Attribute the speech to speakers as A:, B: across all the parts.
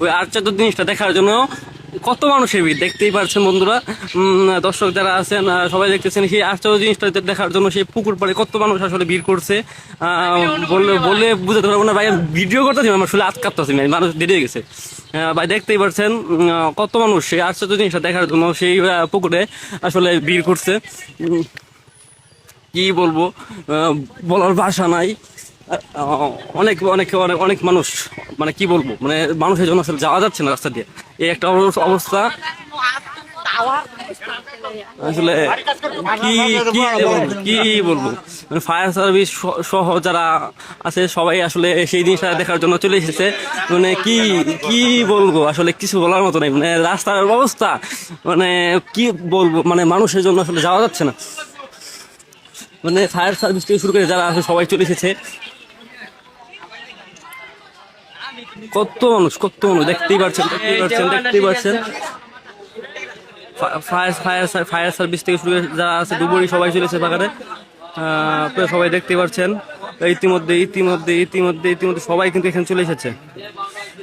A: ওই আর জিনিসটা দেখার জন্য কত মানুষের ভিড়? দেখতেই পারছেন বন্ধুরা। দর্শক যারা আছেন সবাই দেখতেছেন সেই আশ্চর্য জিনিসটা দেখার জন্য সেই পুকুর পাড়ে কত মানুষ আসলে ভিড় করছে। বললে বললে বুঝতে পারব না ভাই ভিডিও করতেছি আমার আসলে আজ কাঁপতেছি আমি, মানুষ দেরি গেছে। ভাই দেখতেই পারছেন কত মানুষ সেই আশ্চর্য জিনিসটা দেখার জন্য সেই পুকুরে আসলে ভিড় করছে। কি বলব বলার ভাষা নাই। অনেক অনেক অনেক অনেক মানুষ মানে কি বলব মানে মানুষের জন্য আসলে যাওয়া যাচ্ছে না রাস্তা দিয়ে। এই একটা অবস্থা। আসলে কি কি কি বলব? মানে ফায়ার সার্ভিস সহ যারা আছে, সবাই আসলে সেই জিনিসটা দেখার জন্য চলে এসেছে। মানে কি কি বলব? আসলে কিছু বলার মতো নেই। মানে রাস্তার অবস্থা মানে কি বলব? মানে মানুষের জন্য আসলে যাওয়া যাচ্ছে না। মানে ফায়ার সার্ভিস থেকে শুরু করে যারা আছে, সবাই চলে এসেছে। কত মানুষ কত মানুষ? দেখতেই পাচ্ছেন দেখতেই পাচ্ছেন দেখতেই পাচ্ছেন ফায়ার ফায়ার ফায়ার সার্ভিস থেকে শুরু যারা আছে ডুবুরি সবাই চলেছে বাগানে। আপনারা সবাই দেখতে পাচ্ছেন ইতিমধ্যে ইতিমধ্যে ইতিমধ্যে ইতিমধ্যে সবাই কিন্তু এখানে চলে এসেছে।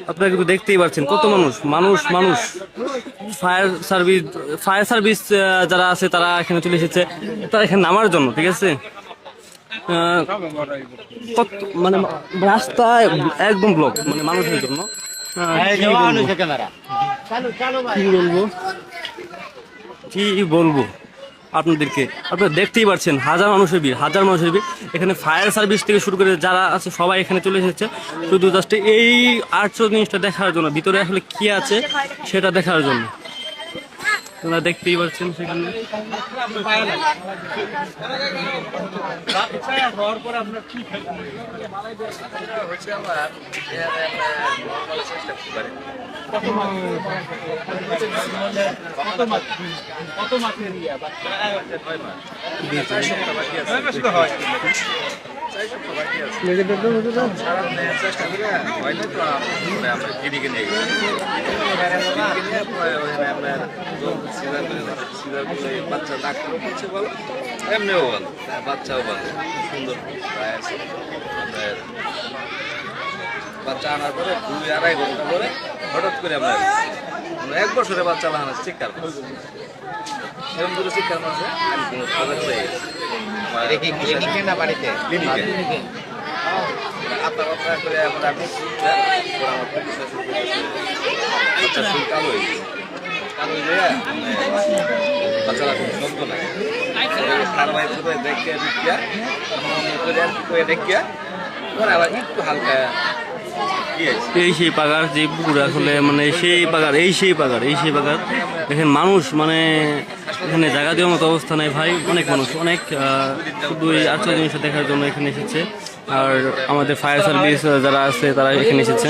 A: আপনারা কিন্তু দেখতেই পাচ্ছেন কত মানুষ মানুষ মানুষ। ফায়ার সার্ভিস ফায়ার সার্ভিস যারা আছে তারা এখানে চলে এসেছে। তারা এখানে নামার জন্য ঠিক আছে? মানে রাস্তা একদম ব্লক মানে মানুষের জন্য। কি বলব? কি বলব? আপনাদেরকে? আপনারা দেখতেই পাচ্ছেন হাজার মানুষের ভিড় হাজার মানুষের ভিড়। এখানে ফায়ার সার্ভিস থেকে শুরু করে যারা আছে সবাই এখানে চলে এসেছে। শুধু জাস্ট এই আর্টস জিনিসটা দেখার জন্য ভিতরে আসলে কি আছে সেটা দেখার জন্য। আপনারা দেখতেই পাচ্ছেন সেখানে।
B: বাচ্চা ডাক্তার বলছে বলো এমনিও বলো বাচ্চাও বলো সুন্দর প্রায় আছে বাচ্চা আনার পরে দুই আড়াই ঘণ্টা পরে হঠাৎ করে আমরা আমরা এক বছরে বাচ্চা লাগানো চিৎকার করছে এরকম করে চিৎকার করছে আমি কোনো খবর পেয়ে গেছি
C: না বাড়িতে?
B: আত্মা কথা করে এখন আমি বাচ্চা কালো হয়ে গেছে। বাচ্চারা খুব লাগে দেখিয়া দেখিয়া ওরা আবার একটু হালকা।
A: এই সেই পাগার যে পুকুর আসলে মানে সেই পাগার, এই সেই পাগার, এই সেই পাগার। এখানে মানুষ মানে এখানে জায়গা দেওয়ার মতো অবস্থা নেই ভাই, অনেক মানুষ, অনেক এই আর্চার জিনিসটা দেখার জন্য এখানে এসেছে। আর আমাদের ফায়ার সার্ভিস যারা আছে, তারা এখানে এসেছে।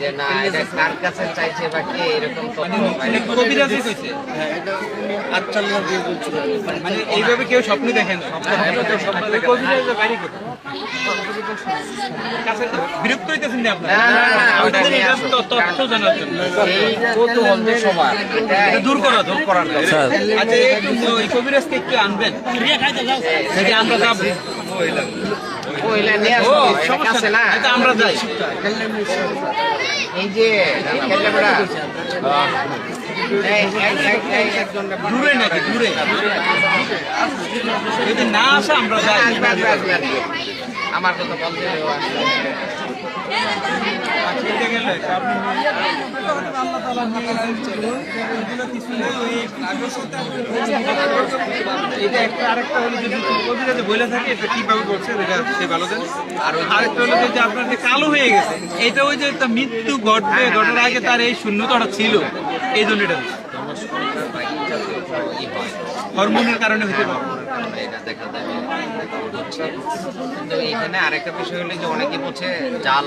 C: যে না এটা কার কাছে চাইছে বা কে এরকম তথ্য
D: মানে কইছে মানে এইভাবে কেউ স্বপ্ন দেখেন কবিরাজের বাড়ি কোথায়? বিরক্ত হইতেছেন না আপনারা
C: না, না, না, ওইটা
D: আমাদের
C: নিয়ে
D: এটা
C: আসো।
D: তো- তথ্য জানার জন্য
C: কৌতূহল যে সবার
D: এটা দূর করা দূর করা আচ্ছা ওই কবিরাজকে একটু আনবেন আমরা
C: ওইলা নিয়ে
D: না। আমরা যাই।
C: এই যে একজন
D: দূরে নাকি দূরে? যদি না আসে আমরা যাই।
C: আমার কথা বলতে।
D: এটা একটা আরেকটা বলে থাকে, এটা করছে আরেকটা আপনার যে কালো হয়ে গেছে এটা ওই যে মৃত্যু ঘটবে, ঘটার আগে তার এই শূন্যতাটা ছিল। এই জন্য এটা হরমোনের কারণে হতে পারে।
C: এটা দেখা এখানে আরেকটা বিষয় হলো যে অনেকে বলছে জাল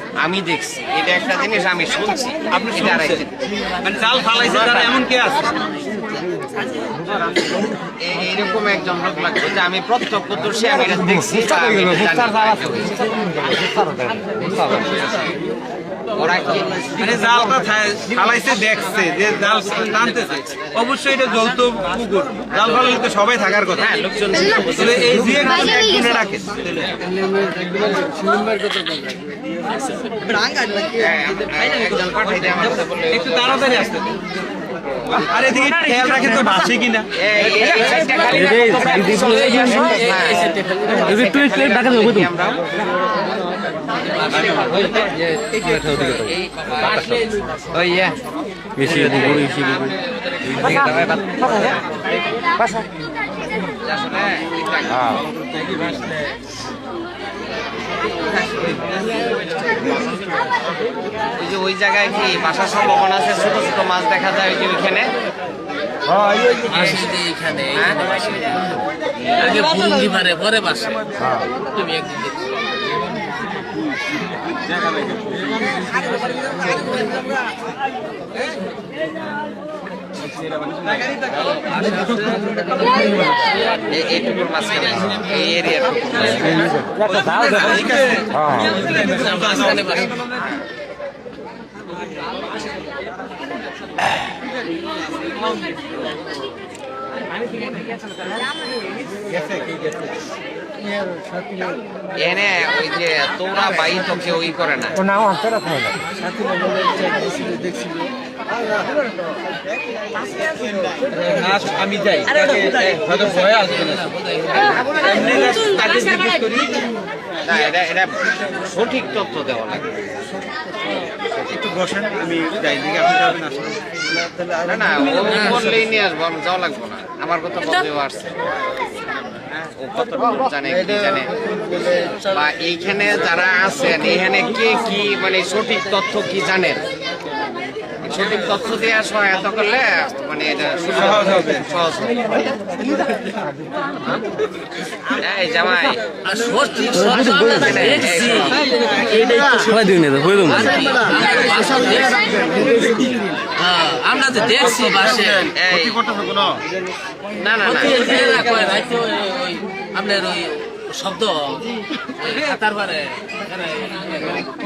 C: আমি দেখছি। এটা একটা জিনিস আমি শুনছি। আপনি
D: মানে জাল ফালাইছে তারা এমন কে আছে?
C: এইরকম একজন লোক লাগবে যে আমি প্রত্যক্ষদর্শী আমি এটা দেখছি
D: মানে জালটা ফালাইছে দেখছে যে জাল টানতেছে। অবশ্যই এটা যৌথ পুকুর। জাল তো সবাই থাকার কথা।
C: হ্যাঁ লোকজন
D: এই যে রাখে একটু তাড়াতাড়ি আসতে। আর এদিকে খেয়াল রাখেন তো ভাসে কিনা
C: এই ওই যে ওই জায়গায় কি বাসার সম্ভাবনা আছে? ছোট ছোট মাছ দেখা যায় ওই যে ওইখানে
E: আগে মারে পরে বাসে। তুমি একদিন দেখছ
C: এই- এইটুকুর মাঝখানে এই এরিয়ার
E: মাঝখানে বাসে
C: এনে ওই যে তোরা বাই তো কেউ ই করে না
D: আজ আমি যাই। হয়তো ভয় আসবে না। তাকে জিজ্ঞেস করি
C: না এটা এটা সঠিক তথ্য দেওয়া লাগে।
D: একটু বসেন আমি যাই দিকে আপনি যাবেন আসলে
C: না না ও বললেই নিয়ে আসব আমি যাওয়া লাগবো না। আমার কথা বলতেও আসছে। হ্যাঁ, ও কতটুকু জানে কি জানে? বা এইখানে যারা আছেন এখানে কে কি মানে সঠিক তথ্য কি জানেন? সঠিক তথ্য দেওয়া সহায়তা করলে মানে এটা
D: সহজ হবে।
C: সহজ এই জামাই
E: আমরা
A: দিয়ে হয়ে।
E: হ্যাঁ, তো দেখছি বাসে
C: না না না
E: আপনার ওই শব্দ?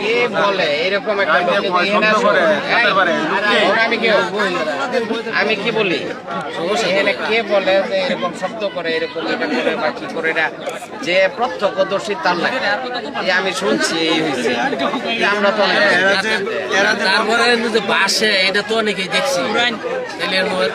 C: কে বলে? এরকম একটা আমি কি আমি কি বলি? এখানে কে বলে যে এরকম শব্দ করে এরকম এটা করে বা কি করে এটা যে প্রত্যক্ষদর্শী তার লাগে আমি শুনছি এই হয়েছে। আমরা তো অনেক
E: তারপরে বাসে এটা তো অনেকেই দেখছি।